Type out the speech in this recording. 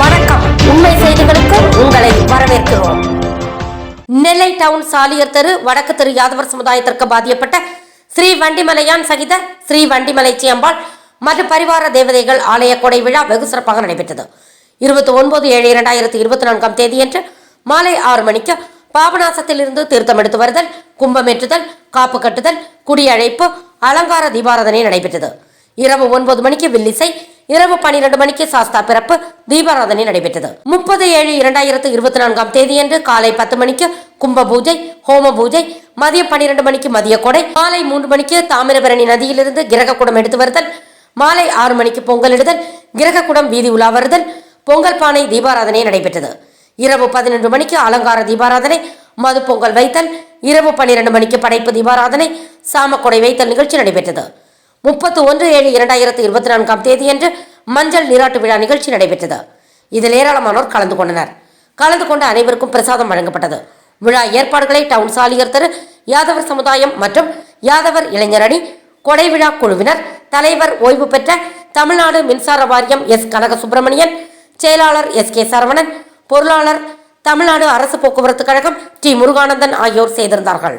வணக்கம். உண்மை செய்திகளுக்கு உங்களை வரவேற்கிறோம். நெல்லை டவுன் சாலியர் தெரு வடக்கு தெரு யாதவர் சமுதாயத்திற்கு பாதிக்கப்பட்ட ஸ்ரீ வண்டிமலையான் சகித ஸ்ரீ வண்டிமலை சியம்பாள் மற்றும் பரிவார தேவதைகள் ஆலய கொடை விழா வெகு சிறப்பாக நடைபெற்றது. இருபத்தி ஒன்பது ஏழு இரண்டாயிரத்தி இருபத்தி நான்காம் தேதியன்று மாலை ஆறு மணிக்கு பாபநாசத்திலிருந்து தீர்த்தம் எடுத்து வருதல் கும்பமேற்றுதல் காப்பு கட்டுதல் குடியழைப்பு அலங்கார தீபாராதனை நடைபெற்றது. இரவு ஒன்பது மணிக்கு வில்லிசை இரவு பனிரெண்டு மணிக்கு சாஸ்தா பிறப்பு தீபாராதனை நடைபெற்றது. முப்பது ஏழு இரண்டாயிரத்து இருபத்தி நான்காம் தேதியன்று காலை பத்து மணிக்கு கும்ப பூஜை ஹோம பூஜை மதியம் பன்னிரண்டு மணிக்கு மதிய கொடை மாலை மூன்று மணிக்கு தாமிரபரணி நதியிலிருந்து கிரகக்குடம் எடுத்து வருதல் மாலை ஆறு மணிக்கு பொங்கலிடுதல் இடுதல் குடம் வீதி உலா வருதல் பொங்கல் பானை தீபாராதனை நடைபெற்றது. இரவு பதினொன்று மணிக்கு அலங்கார தீபாராதனை மது பொங்கல் வைத்தல் இரவு பன்னிரண்டு மணிக்கு படைப்பு தீபாராதனை சாமக்கொடை வைத்தல் நிகழ்ச்சி நடைபெற்றது. முப்பத்து ஒன்று ஏழு இரண்டாயிரத்து இருபத்தி நான்காம் தேதியன்று மஞ்சள் நீராட்டு விழா நிகழ்ச்சி நடைபெற்றது. இதில் ஏராளமானோர் கலந்து கொண்டனர். கலந்து கொண்ட அனைவருக்கும் பிரசாதம் வழங்கப்பட்டது. விழா ஏற்பாடுகளை டவுன் சாலியர் தரு யாதவர் சமுதாயம் மற்றும் யாதவர் இளைஞர் அணி கொடை விழா குழுவினர் தலைவர் ஓய்வு பெற்ற தமிழ்நாடு மின்சார வாரியம் எஸ். கனக சுப்பிரமணியன் செயலாளர் எஸ். கே. சரவணன் பொருளாளர் தமிழ்நாடு அரசு போக்குவரத்து கழகம் டி. முருகானந்தன் ஆகியோர் செய்திருந்தார்கள்